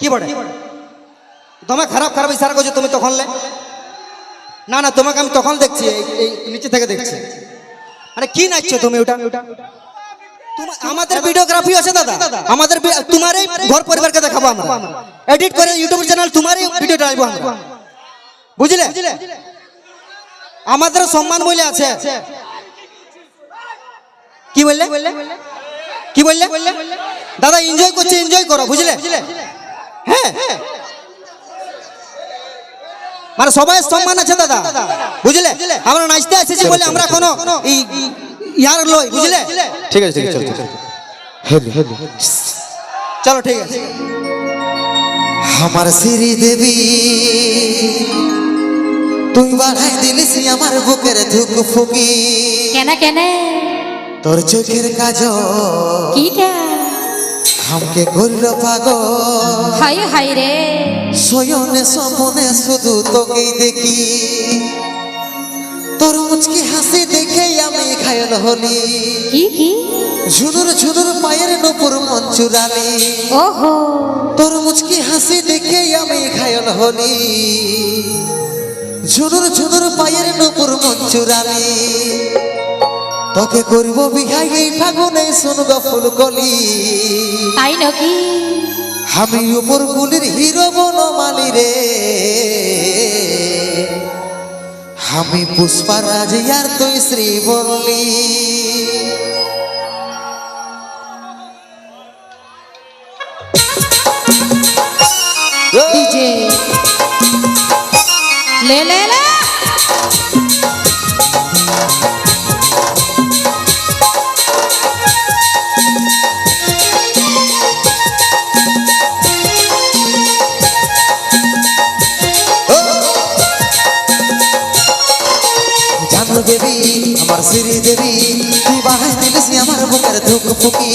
কি বটে? তোমার খারাপ খারাপ ইশারা করছ, তুমি তখন না না, তোমাকে আমি তখন দেখছি, এই- নিচে থেকে দেখছি। আরে, কি নাচছো তুমি ওটা? আমাদের ভিডিওগ্রাফি আছে দাদা। আমাদের ভি- তোমার ঘর পরিবারকে দেখাবো আমরা। এডিট করে ইউটিউব চ্যানেল তোমারই ভিডিও ডালবো আমরা বুঝলে? আমাদের সম্মান বলে আছে। কি বললে? কি বললে? দাদা এনজয় করছে এনজয় করো, বুঝলে? হ্যাঁ। মানে সবাই সম্মান আছে দাদা। বুঝলে? আমরা নাচতে এসেছি বলে আমরা কোনো ইয়ার লই বুঝলে? ঠিক আছে ঠিক আছে চল, ঠিক আছে। আমার শ্রী দেবী তুই বাড়াই দিলিস আমার বুকের ধুক ফুকি। কেন কেন? তোর চোখের কাজ কিটা আমাকে করল পাগল। হাই হাই রে। সয়নে সপনে শুধু তোকেই দেখি। তোর মুচকি হাসি দেখে আমি ঘায়ল হলি। কি কি? ঝুনুর ঝুনুর পায়ের নপুর মঞ্চুরালি ওহো। তোর মুচকি হাসি দেখে আমি ঘায়ল হলি। ঝুনুর ঝুনুর পায়ের নপুর মঞ্চুরালি তোকে করব বিহাই এই ফাগুনে শুনব ফুলকলি। তাই নাকি? আমি উপর গুলির হিরো বনমালি রে। আমি পুষ্পারাজ আর তুই শ্রী বললি লে লে লে। দেবী আমার শ্রী দেবী। তুই বাহাই দিলিস আমার বুকের ধুক ফুকি।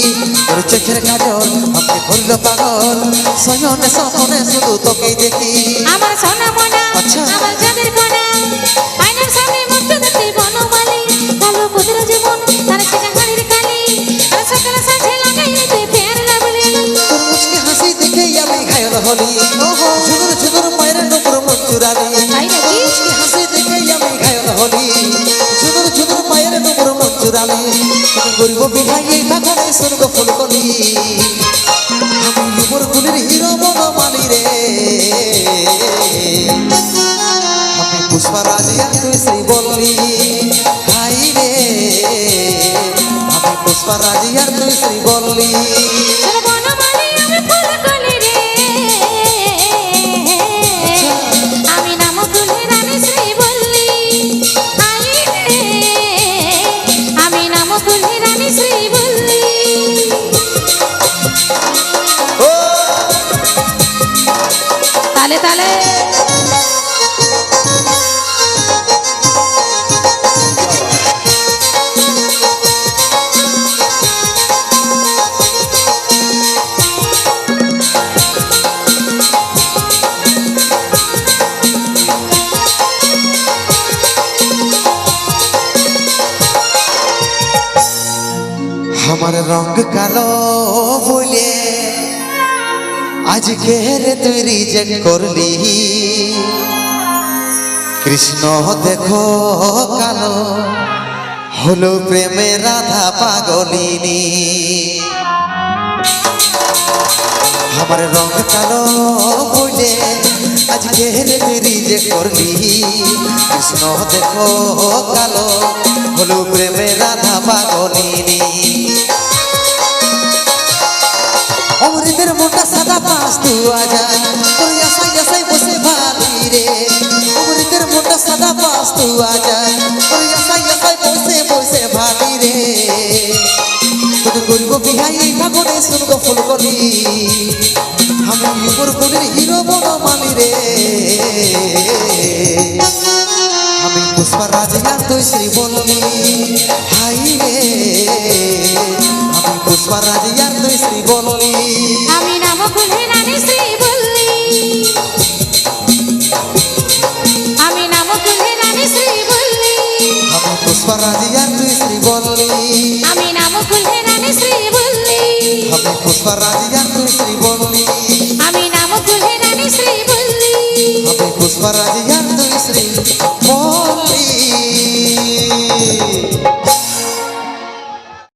তোর চোখের কাজল আমাকে করল পাগল। সয়নে সপনে শুধু তোকেই দেখি। আমার সোনা মোনা আচ্ছা। আমার যাদের কোনা আয়নার সামনে মুক্ত দেখতে বনমালি। কালো কুদরা জীবন তার সেটা হাড়ির কালি। আর সকালে সাথে লাগাই তুই ফের লাভলি। তোর মুচকি হাসি দেখে আমি ঘায়ল হলি। ফাগুনে শুনব ফুলকলি উপর গুলির হিরো বনমালি রে। আমি পুষ্পারাজ আর তুই সেই বললি হাই রে। আমি পুষ্পারাজ আর তুই সেই বললি তালে তালে আমার রঙ কালো বলে আজকে তুই রিজেক্ট করলি। কৃষ্ণ, দেখো কালো, হলো প্রেমে রাধা পাগলিনী। আমার রঙ কালো বলে আজকে তুই রিজেক্ট করলি। কৃষ্ণ, দেখো কালো, হলো প্রেমে রাধা পাগলিনী। পাঁচ তু আজা তোর আশাই আশাই বসে ভালি রে। অমৃতের মোটা সাদা পাঁচ তু আজা তোর আশাই আশাই বসে বসে ভালি রে। তোকে গরিব বিহাই ফাগুনে শুনব ফুলকলি আমি উপর গুলির হিরো বনমালি রে। আমি পুষ্পারাজ আর তুই শ্রী বললি হাই রে। পুষ্পরাজিয়া তুই শ্রী বললি আমি নাম খুলে রানী শ্রী বললি আমি পুষ্পরাজিয়া তুই নাম খুলে রানী শ্রী বললি আমি পুষ্পরাজিয়া